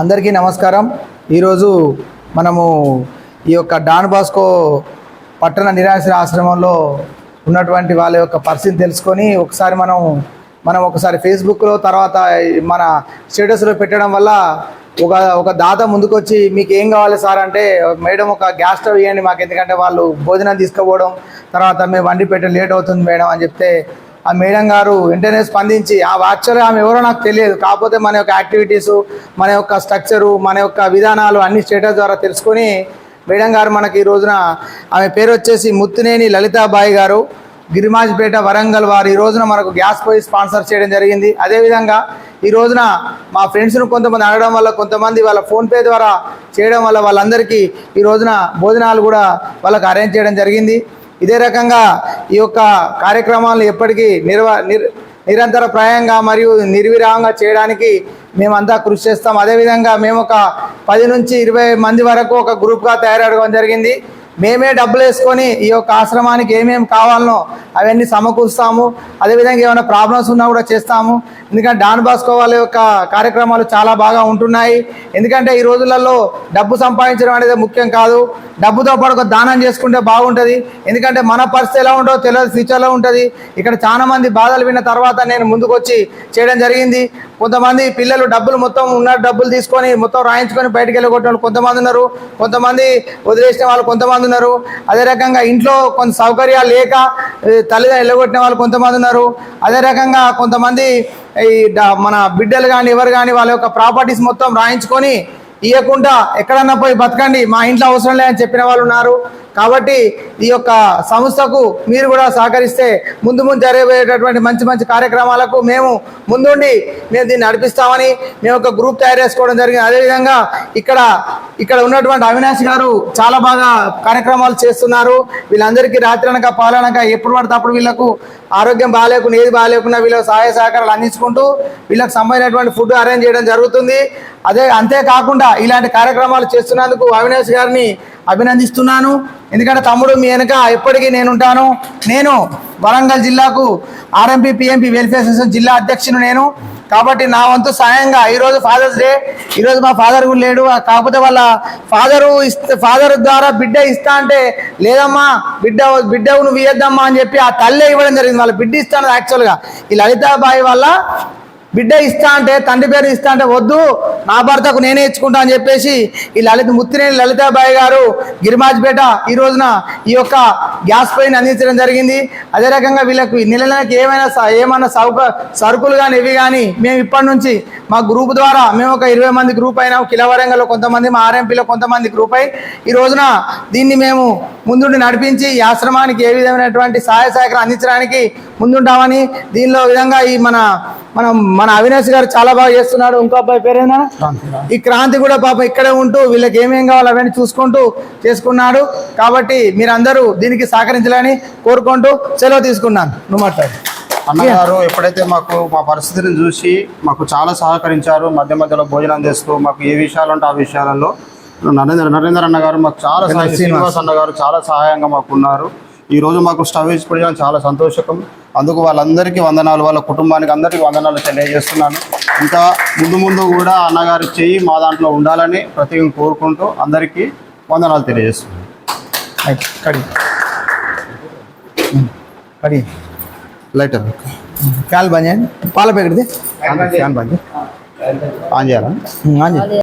అందరికీ నమస్కారం. ఈరోజు మనము ఈ యొక్క డాన్ బాస్కో పట్టణ నిరాశ్ర ఆశ్రమంలో ఉన్నటువంటి వాళ్ళ యొక్క పరిస్థితిని తెలుసుకొని ఒకసారి మనం మనం ఒకసారి ఫేస్బుక్లో తర్వాత మన స్టేటస్లో పెట్టడం వల్ల ఒక ఒక దాత ముందుకొచ్చి మీకు ఏం కావాలి సార్ అంటే మేడం ఒక గ్యాస్ స్టవ్ ఇవ్వండి మాకు ఎందుకంటే వాళ్ళు భోజనం తీసుకుపోవడం తర్వాత మేము వండి పెట్టడం లేట్ అవుతుంది మేడం అని చెప్తే ఆ మేడం గారు వెంటనే స్పందించి ఆ యాక్చువల్గా ఆమె ఎవరో నాకు తెలియదు. కాకపోతే మన యొక్క యాక్టివిటీసు మన యొక్క స్ట్రక్చరు మన యొక్క విధానాలు అన్ని స్టేటస్ ద్వారా తెలుసుకొని మేడం గారు మనకి ఈ రోజున ఆమె పేరు వచ్చేసి ముత్తునేని లలితాబాయి గారు. గిరిమాజ్పేట వరంగల్ వారు ఈ రోజున మనకు గ్యాస్ పోయి స్పాన్సర్ చేయడం జరిగింది. అదేవిధంగా ఈ రోజున మా ఫ్రెండ్స్ను కొంతమంది అడగడం వల్ల కొంతమంది వాళ్ళ ఫోన్పే ద్వారా చేయడం వల్ల వాళ్ళందరికీ ఈ రోజున భోజనాలు కూడా వాళ్ళకి అరేంజ్ చేయడం జరిగింది. ఇదే రకంగా ఈ యొక్క కార్యక్రమాలను ఎప్పటికీ నిర్వ నిర్ నిరంతర ప్రాయంగా మరియు నిర్విరామంగా చేయడానికి మేమంతా కృషి చేస్తాం. అదేవిధంగా మేము ఒక పది నుంచి ఇరవై మంది వరకు ఒక గ్రూప్గా తయారవడం జరిగింది. మేమే డబ్బులు వేసుకొని ఈ యొక్క ఆశ్రమానికి ఏమేమి కావాలనో అవన్నీ సమకూరుస్తాము. అదేవిధంగా ఏమైనా ప్రాబ్లమ్స్ ఉన్నా కూడా చేస్తాము. ఎందుకంటే డాన్ బాస్కో వాళ్ళ యొక్క కార్యక్రమాలు చాలా బాగా ఉంటున్నాయి. ఎందుకంటే ఈ రోజులలో డబ్బు సంపాదించడం అనేది ముఖ్యం కాదు. డబ్బుతో పాటు ఒక దానం చేసుకుంటే బాగుంటుంది. ఎందుకంటే మన పరిస్థితి ఎలా ఉంటుందో తెలియదు ఫ్యూచర్లో ఉంటుంది. ఇక్కడ చాలా మంది బాధలు విన్న తర్వాత నేను ముందుకు వచ్చి చేయడం జరిగింది. కొంతమంది పిల్లలు డబ్బులు మొత్తం ఉన్న డబ్బులు తీసుకొని మొత్తం రాయించుకొని బయటకు వెళ్ళగొట్టిన వాళ్ళు కొంతమంది ఉన్నారు. కొంతమంది వదిలేసిన వాళ్ళు కొంతమంది ఉన్నారు. అదే రకంగా ఇంట్లో కొంత సౌకర్యాలు లేక తల్లిదండ్రులు వెళ్ళగొట్టిన వాళ్ళు కొంతమంది ఉన్నారు. అదే రకంగా కొంతమంది ఈ మన బిడ్డలు కానీ ఎవరు కానీ వాళ్ళ యొక్క ప్రాపర్టీస్ మొత్తం రాయించుకొని ఇవ్వకుండా ఎక్కడన్నా పోయి బతకండి మా ఇంట్లో అవసరం లేదని చెప్పిన వాళ్ళు ఉన్నారు. కాబట్టి ఈ యొక్క సంస్థకు మీరు కూడా సహకరిస్తే ముందు ముందు జరగబోయేటటువంటి మంచి మంచి కార్యక్రమాలకు మేము ముందుండి మేము దీన్ని నడిపిస్తామని మేము ఒక గ్రూప్ తయారు చేసుకోవడం జరిగింది. అదేవిధంగా ఇక్కడ ఇక్కడ ఉన్నటువంటి అవినాష్ గారు చాలా బాగా కార్యక్రమాలు చేస్తున్నారు. వీళ్ళందరికీ రాత్రి అనక పాలనక ఎప్పుడు పడితే అప్పుడు వీళ్ళకు ఆరోగ్యం బాగాలేకుండా ఏది బాగాలేకుండా వీళ్ళకి సహాయ సహకారాలు అందించుకుంటూ వీళ్ళకి సంబంధించినటువంటి ఫుడ్ అరేంజ్ చేయడం జరుగుతుంది. అదే అంతేకాకుండా ఇలాంటి కార్యక్రమాలు చేస్తున్నందుకు అవినాష్ గారిని అభినందిస్తున్నాను. ఎందుకంటే తమ్ముడు మీ వెనుక ఎప్పటికీ నేను ఉంటాను నేను వరంగల్ జిల్లాకు ఆర్ఎంపీ పిఎంపీ వెల్ఫేర్ అసోసియేషన్ జిల్లా అధ్యక్షుడు నేను. కాబట్టి నా వంతు సాయంగా ఈరోజు ఫాదర్స్ డే ఈరోజు మా ఫాదర్ కూడా లేడు. కాకపోతే వాళ్ళ ఫాదరు ఇస్త ఫాదర్ ద్వారా బిడ్డ ఇస్తా అంటే లేదమ్మా బిడ్డ బిడ్డ నువ్వు ఇవ్వద్దమ్మా అని చెప్పి ఆ తల్లే ఇవ్వడం జరిగింది. వాళ్ళ బిడ్డ ఇస్తాను యాక్చువల్గా ఈ లలితాబాయి వల్ల బిడ్డ ఇస్తా అంటే తండ్రి పేరు ఇస్తా అంటే వద్దు నా భర్తకు నేనే ఇచ్చుకుంటా అని చెప్పేసి ఈ లలిత ముత్తినేని లలితాబాయి గారు గిరిమాజ్పేట ఈ రోజున ఈ యొక్క గ్యాస్ పొయ్యిని అందించడం జరిగింది. అదే రకంగా వీళ్ళకు నెల నెలకి ఏమైనా స- ఏమైనా సౌక సరుకులు కానీ ఇవి కానీ మేము ఇప్పటి నుంచి మా గ్రూప్ ద్వారా మేము ఒక ఇరవై మంది గ్రూప్ అయినాం. కిలవరంగంలో కొంతమంది మా ఆర్ఎంపీలో కొంతమంది గ్రూప్ అయి ఈ రోజున దీన్ని మేము ముందుండి నడిపించి ఈ ఆశ్రమానికి ఏ విధమైనటువంటి సహాయ సహకారం అందించడానికి ముందుంటామని దీనిలో విధంగా ఈ మన మనం మన అవినాష్ గారు చాలా బాగా చేస్తున్నాడు. ఇంకో అబ్బాయి పేరేనా? ఈ క్రాంతి కూడా పాపం ఇక్కడే ఉంటూ వీళ్ళకి ఏమేం కావాలో అవన్నీ చూసుకుంటూ చేసుకున్నాడు. కాబట్టి మీరందరూ దీనికి సహకరించాలని కోరుకుంటూ సెలవు తీసుకున్నాను. నువ్వు మాట్లాడు. అన్నగారు ఎప్పుడైతే మాకు మా పరిస్థితిని చూసి మాకు చాలా సహకరించారు మధ్య మధ్యలో భోజనం చేస్తూ మాకు ఏ విషయాలు ఉంటే ఆ విషయాలలో నరేంద్ర నరేంద్ర అన్న గారు మాకు చాలా సహాయం శ్రీనివాస్. అన్న గారు చాలా సహాయంగా మాకు ఉన్నారు ఈ రోజు మాకు స్టవ్ ఇచ్చుకోవడం చాలా సంతోషకం. అందుకు వాళ్ళందరికీ వందనాలు వాళ్ళ కుటుంబానికి అందరికీ వందనాలు తెలియజేస్తున్నాను. ఇంకా ముందు ముందు కూడా అన్నగారి చెయ్యి మా దాంట్లో ఉండాలని ప్రతి కోరుకుంటూ అందరికీ వందనాలు తెలియజేస్తున్నాను. కడి కడి లైటర్ ఫ్యాన్ బంద్ చేయండి. పాల ప్యాకెట్ది ఫ్యాన్ బంద్ చేయి. ఆన్ చేయాలా? ఆన్ చేయండి.